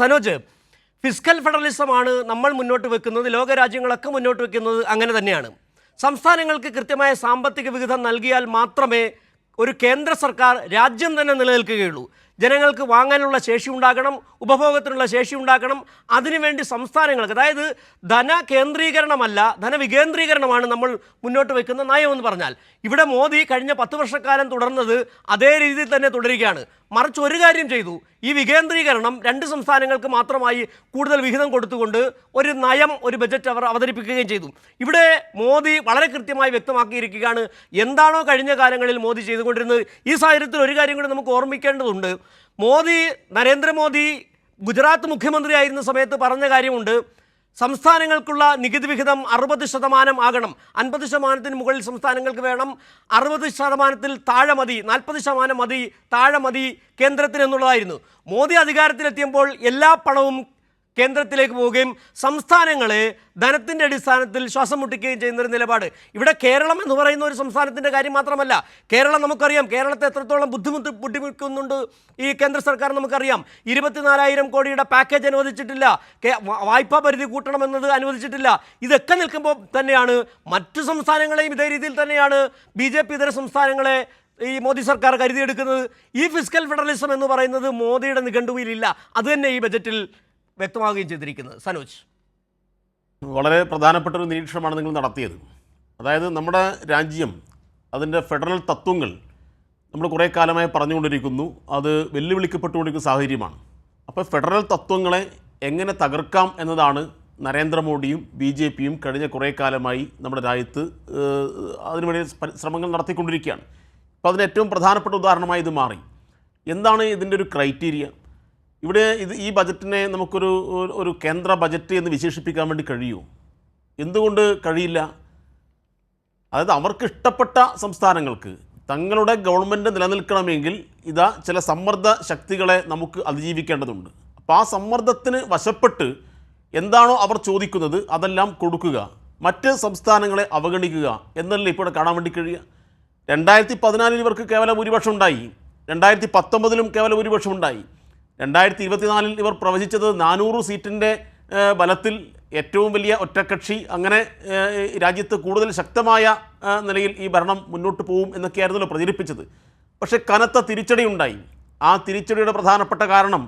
Sanoj fiscal ഫെഡറലിസമാണ് നമ്മൾ മുന്നോട്ട് വെക്കുന്നത് ലോകരാജ്യങ്ങളൊക്കെ മുന്നോട്ട് വെക്കുന്നത് അങ്ങനെ തന്നെയാണ്. സംസ്ഥാനങ്ങൾക്ക് കൃത്യമായ സാമ്പത്തിക വിഹിതം നൽകിയാൽ മാത്രമേ ഒരു കേന്ദ്ര സർക്കാർ രാജ്യം തന്നെ നിലനിൽക്കുകയുള്ളൂ. ജനങ്ങൾക്ക് വാങ്ങാനുള്ള ശേഷി ഉണ്ടാകണം ഉപഭോഗത്തിനുള്ള ശേഷി ഉണ്ടാക്കണം അതിനുവേണ്ടി സംസ്ഥാനങ്ങൾക്ക് അതായത് ധന കേന്ദ്രീകരണമല്ല ധനവികേന്ദ്രീകരണമാണ് നമ്മൾ മുന്നോട്ട് വെക്കുന്ന നയമെന്ന് പറഞ്ഞാൽ. ഇവിടെ മോദി കഴിഞ്ഞ പത്ത് വർഷക്കാലം തുടർന്നത് അതേ രീതിയിൽ തന്നെ തുടരുകയാണ്. മറിച്ച് ഒരു കാര്യം ചെയ്തു. ഈ വികേന്ദ്രീകരണം രണ്ട് സംസ്ഥാനങ്ങൾക്ക് മാത്രമായി കൂടുതൽ വിഹിതം കൊടുത്തുകൊണ്ട് ഒരു നയം ഒരു ബജറ്റ് അവർ അവതരിപ്പിക്കുകയും ചെയ്തു. ഇവിടെ മോദി വളരെ കൃത്യമായി വ്യക്തമാക്കിയിരിക്കുകയാണ്. എന്താണോ കഴിഞ്ഞ കാലങ്ങളിൽ മോദി ചെയ്തുകൊണ്ടിരുന്നത്. ഈ സാഹചര്യത്തിൽ ഒരു കാര്യം കൂടി നമുക്ക് ഓർമ്മിക്കേണ്ടതുണ്ട്. മോദി നരേന്ദ്രമോദി ഗുജറാത്ത് മുഖ്യമന്ത്രിയായിരുന്ന സമയത്ത് പറഞ്ഞ കാര്യമുണ്ട്. സംസ്ഥാനങ്ങൾക്കുള്ള നികുതി വിഹിതം അറുപത് ശതമാനം ആകണം. അൻപത് ശതമാനത്തിന് മുകളിൽ സംസ്ഥാനങ്ങൾക്ക് വേണം. അറുപത് ശതമാനത്തിൽ താഴെ മതി. നാൽപ്പത് ശതമാനം മതി. താഴെ മതി കേന്ദ്രത്തിന് എന്നുള്ളതായിരുന്നു. മോദി അധികാരത്തിലെത്തിയപ്പോൾ എല്ലാ പണവും കേന്ദ്രത്തിലേക്ക് പോവുകയും സംസ്ഥാനങ്ങളെ ധനത്തിന്റെ അടിസ്ഥാനത്തിൽ ശ്വാസം മുട്ടിക്കുകയും ചെയ്യുന്ന ഒരു നിലപാട്. ഇവിടെ കേരളം എന്ന് പറയുന്ന ഒരു സംസ്ഥാനത്തിന്റെ കാര്യം മാത്രമല്ല. കേരളം നമുക്കറിയാം. കേരളത്തെ എത്രത്തോളം ബുദ്ധിമുട്ട് ബുദ്ധിമുട്ടുന്നുണ്ട് ഈ കേന്ദ്ര സർക്കാർ നമുക്കറിയാം. ഇരുപത്തിനാലായിരം കോടിയുടെ പാക്കേജ് അനുവദിച്ചിട്ടില്ല. വായ്പാ പരിധി കൂട്ടണമെന്നത് അനുവദിച്ചിട്ടില്ല. ഇതൊക്കെ നിൽക്കുമ്പോൾ തന്നെയാണ് മറ്റു സംസ്ഥാനങ്ങളെയും ഇതേ രീതിയിൽ തന്നെയാണ് ബി ജെ പി ഇതര സംസ്ഥാനങ്ങളെ ഈ മോദി സർക്കാർ കരുതിയെടുക്കുന്നത്. ഈ ഫിസിക്കൽ ഫെഡറലിസം എന്ന് പറയുന്നത് മോദിയുടെ നിഘണ്ടുവിലില്ല. അത് തന്നെ ഈ ബജറ്റിൽ വ്യക്തമാവുകയും ചെയ്തിരിക്കുന്നത്. സനോജ്. വളരെ പ്രധാനപ്പെട്ട ഒരു നിരീക്ഷണമാണ് നിങ്ങൾ നടത്തിയത്. അതായത് നമ്മുടെ രാജ്യം അതിന്റെ ഫെഡറൽ തത്വങ്ങൾ നമ്മൾ കുറേ കാലമായി പറഞ്ഞുകൊണ്ടിരിക്കുന്നു. അത് വെല്ലുവിളിക്കപ്പെട്ടുകൊണ്ടിരിക്കുന്ന സാഹചര്യമാണ്. അപ്പോൾ ഫെഡറൽ തത്വങ്ങളെ എങ്ങനെ തകർക്കാം എന്നതാണ് നരേന്ദ്രമോദിയും ബി ജെ പിയും കഴിഞ്ഞ കുറേ കാലമായി നമ്മുടെ രാജ്യത്ത് അതിനുവേണ്ടി ശ്രമങ്ങൾ നടത്തിക്കൊണ്ടിരിക്കുകയാണ്. അപ്പോൾ അതിന് ഏറ്റവും പ്രധാനപ്പെട്ട ഉദാഹരണമായി ഇത് മാറി. എന്താണ് ഇതിന്റെ ഒരു ക്രൈറ്റീരിയ? ഇവിടെ ഇത് ഈ ബജറ്റിനെ നമുക്കൊരു ഒരു- കേന്ദ്ര ബജറ്റ് എന്ന് വിശേഷിപ്പിക്കാൻ വേണ്ടി കഴിയൂ എന്തുകൊണ്ട് കഴിയില്ല? അതായത് അവർക്ക് ഇഷ്ടപ്പെട്ട സംസ്ഥാനങ്ങൾക്ക് തങ്ങളുടെ ഗവൺമെന്റ് നിലനിൽക്കണമെങ്കിൽ ഇതാ ചില സമ്മർദ്ദ ശക്തികളെ നമുക്ക് അതിജീവിക്കേണ്ടതുണ്ട്. അപ്പോൾ ആ സമ്മർദ്ദത്തിന് വശപ്പെട്ട് എന്താണോ അവർ ചോദിക്കുന്നത് അതെല്ലാം കൊടുക്കുക മറ്റ് സംസ്ഥാനങ്ങളെ അവഗണിക്കുക എന്നല്ലേ ഇപ്പോൾ കാണാൻ വേണ്ടി കഴിയുക? രണ്ടായിരത്തി പതിനാലിൽ ഇവർക്ക് കേവല ഭൂരിപക്ഷം ഉണ്ടായി. രണ്ടായിരത്തി പത്തൊമ്പതിലും കേവല ഭൂരിപക്ഷം ഉണ്ടായി. രണ്ടായിരത്തി ഇരുപത്തിനാലിൽ ഇവർ പ്രവചിച്ചത് നാനൂറ് സീറ്റിന്റെ ബലത്തിൽ ഏറ്റവും വലിയ ഒറ്റക്കക്ഷി. അങ്ങനെ രാജ്യത്ത് കൂടുതൽ ശക്തമായ നിലയിൽ ഈ ഭരണം മുന്നോട്ട് പോകും എന്നൊക്കെയായിരുന്നല്ലോ പ്രചരിപ്പിച്ചത്. പക്ഷേ കനത്ത തിരിച്ചടി ഉണ്ടായി. ആ തിരിച്ചടിയുടെ പ്രധാനപ്പെട്ട കാരണം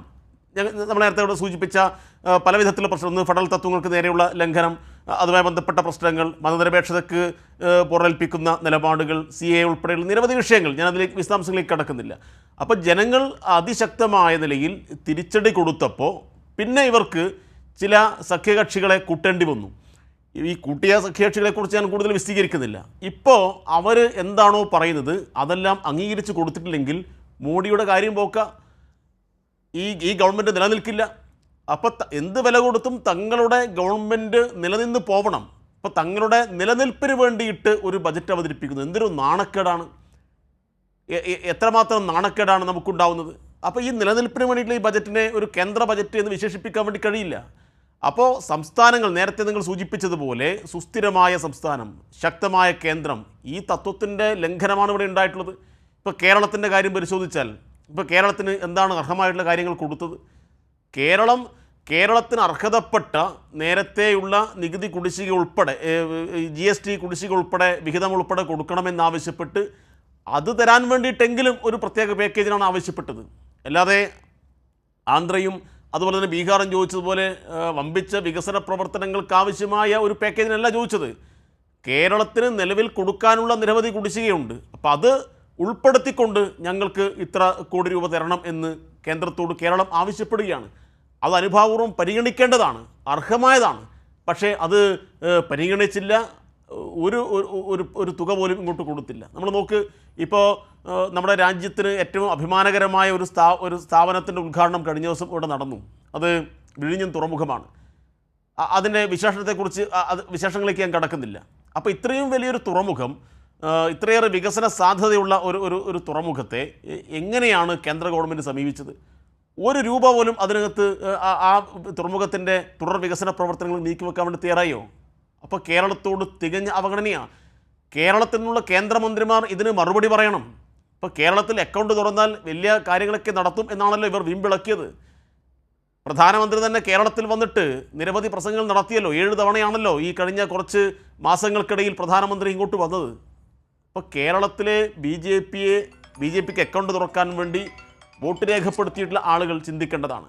നമ്മൾ നേരത്തെ ഇവിടെ സൂചിപ്പിച്ച പലവിധത്തിലുള്ള പല വിധത്തിലുള്ള പ്രശ്നം ഒന്ന് ഫെഡറൽ തത്വങ്ങൾക്ക് നേരെയുള്ള ലംഘനം അതുമായി ബന്ധപ്പെട്ട പ്രശ്നങ്ങൾ മതനിരപേക്ഷതയ്ക്ക് ആ, പുറമേൽപ്പിക്കുന്ന നിലപാടുകൾ സി എ ഉൾപ്പെടെയുള്ള നിരവധി വിഷയങ്ങൾ. ഞാൻ അതിലേക്ക് വിശദാംശങ്ങളിലേക്ക് കടക്കുന്നില്ല. അപ്പോൾ ജനങ്ങൾ അതിശക്തമായ നിലയിൽ തിരിച്ചടി കൊടുത്തപ്പോൾ പിന്നെ ഇവർക്ക് ചില സഖ്യകക്ഷികളെ കൂട്ടേണ്ടി വന്നു. ഈ കൂട്ടിയ സഖ്യകക്ഷികളെക്കുറിച്ച് ഞാൻ കൂടുതൽ വിശദീകരിക്കുന്നില്ല. ഇപ്പോൾ അവർ എന്താണോ പറയുന്നത് അതെല്ലാം അംഗീകരിച്ച് കൊടുത്തിട്ടില്ലെങ്കിൽ മോഡിയുടെ കാര്യം പോക്ക ഈ ഈ ഗവൺമെന്റ് നിലനിൽക്കില്ല. അപ്പോൾ എന്ത് വില കൊടുത്തും തങ്ങളുടെ ഗവൺമെന്റ് നിലനിന്ന് പോകണം അപ്പോൾ തങ്ങളുടെ നിലനിൽപ്പിന് വേണ്ടിയിട്ട് ഒരു ബജറ്റ് അവതരിപ്പിക്കുന്നു. എന്തൊരു നാണക്കേടാണ്. എത്രമാത്രം നാണക്കേടാണ് നമുക്കുണ്ടാവുന്നത്. അപ്പോൾ ഈ നിലനിൽപ്പിന് വേണ്ടിയിട്ടുള്ള ഈ ബജറ്റിനെ ഒരു കേന്ദ്ര ബജറ്റ് എന്ന് വിശേഷിപ്പിക്കാൻ വേണ്ടി കഴിയില്ല. അപ്പോൾ സംസ്ഥാനങ്ങൾ നേരത്തെ നിങ്ങൾ സൂചിപ്പിച്ചതുപോലെ സുസ്ഥിരമായ സംസ്ഥാനം ശക്തമായ കേന്ദ്രം ഈ തത്വത്തിന്റെ ലംഘനമാണ് ഇവിടെ ഉണ്ടായിട്ടുള്ളത്. ഇപ്പോൾ കേരളത്തിന്റെ കാര്യം പരിശോധിച്ചാൽ ഇപ്പോൾ കേരളത്തിന് എന്താണ് അർഹമായിട്ടുള്ള കാര്യങ്ങൾ കൊടുത്തത്? കേരളം കേരളത്തിന് അർഹതപ്പെട്ട നേരത്തെയുള്ള നികുതി കുടിശ്ശിക ഉൾപ്പെടെ ജി എസ് ടി കുടിശ്ശിക ഉൾപ്പെടെ വിഹിതം ഉൾപ്പെടെ കൊടുക്കണമെന്നാവശ്യപ്പെട്ട് അത് തരാൻ വേണ്ടിയിട്ടെങ്കിലും ഒരു പ്രത്യേക പാക്കേജിനാണ് ആവശ്യപ്പെട്ടത്. അല്ലാതെ ആന്ധ്രയും അതുപോലെ തന്നെ ബീഹാറും ചോദിച്ചതുപോലെ വമ്പിച്ച വികസന പ്രവർത്തനങ്ങൾക്ക് ആവശ്യമായ ഒരു പാക്കേജിനല്ല ചോദിച്ചത്. കേരളത്തിന് നിലവിൽ കൊടുക്കാനുള്ള നിരവധി കുടിശ്ശികയുണ്ട്. അപ്പോൾ അത് ഉൾപ്പെടുത്തിക്കൊണ്ട് ഞങ്ങൾക്ക് ഇത്ര കോടി രൂപ തരണം എന്ന് കേന്ദ്രത്തോട് കേരളം ആവശ്യപ്പെടുകയാണ്. അത് അനുഭാവപൂർവം പരിഗണിക്കേണ്ടതാണ് അർഹമായതാണ്. പക്ഷേ അത് പരിഗണിച്ചില്ല ഒരു ഒരു- ഒരു തുക പോലും ഇങ്ങോട്ട് കൊടുത്തില്ല. നമ്മൾ നോക്ക് ഇപ്പോൾ നമ്മുടെ രാജ്യത്തിന് ഏറ്റവും അഭിമാനകരമായ ഒരു സ്ഥാ ഒരു സ്ഥാപനത്തിന്റെ ഉദ്ഘാടനം കഴിഞ്ഞ ദിവസം ഇവിടെ നടന്നു. അത് വിഴിഞ്ഞം തുറമുഖമാണ്. അതിന്റെ വിശേഷണത്തെക്കുറിച്ച് അ- അത് വിശേഷങ്ങളിലേക്ക് ഞാൻ കടക്കുന്നില്ല. അപ്പോൾ ഇത്രയും വലിയൊരു തുറമുഖം ഇത്രയേറെ വികസന സാധ്യതയുള്ള ഒരു ഒരു ഒരു തുറമുഖത്തെ എങ്ങനെയാണ് കേന്ദ്ര ഗവൺമെന്റ് സമീപിച്ചത്? ഒരു രൂപ പോലും അതിനകത്ത് ആ തുറമുഖത്തിന്റെ തുടർ വികസന പ്രവർത്തനങ്ങൾ നീക്കിവെക്കാൻ വേണ്ടി തയ്യാറായോ? അപ്പോൾ കേരളത്തോട് തികഞ്ഞ അവഗണനയാണ് കേരളത്തിൽ നിന്നുള്ള കേന്ദ്രമന്ത്രിമാർ ഇതിന് മറുപടി പറയണം. ഇപ്പോൾ കേരളത്തിൽ അക്കൗണ്ട് തുറന്നാൽ വലിയ കാര്യങ്ങളൊക്കെ നടത്തും എന്നാണല്ലോ ഇവർ വിമ്പിളക്കിയത്. പ്രധാനമന്ത്രി തന്നെ കേരളത്തിൽ വന്നിട്ട് നിരവധി പ്രസംഗങ്ങൾ നടത്തിയല്ലോ. ഏഴ് തവണയാണല്ലോ ഈ കഴിഞ്ഞ കുറച്ച് മാസങ്ങൾക്കിടയിൽ പ്രധാനമന്ത്രി ഇങ്ങോട്ട് വന്നത്. അപ്പോൾ കേരളത്തിലെ ബി ജെ പിയെ ബി ജെ പിക്ക് അക്കൗണ്ട് തുറക്കാൻ വേണ്ടി വോട്ട് രേഖപ്പെടുത്തിയിട്ടുള്ള ആളുകൾ ചിന്തിക്കേണ്ടതാണ്.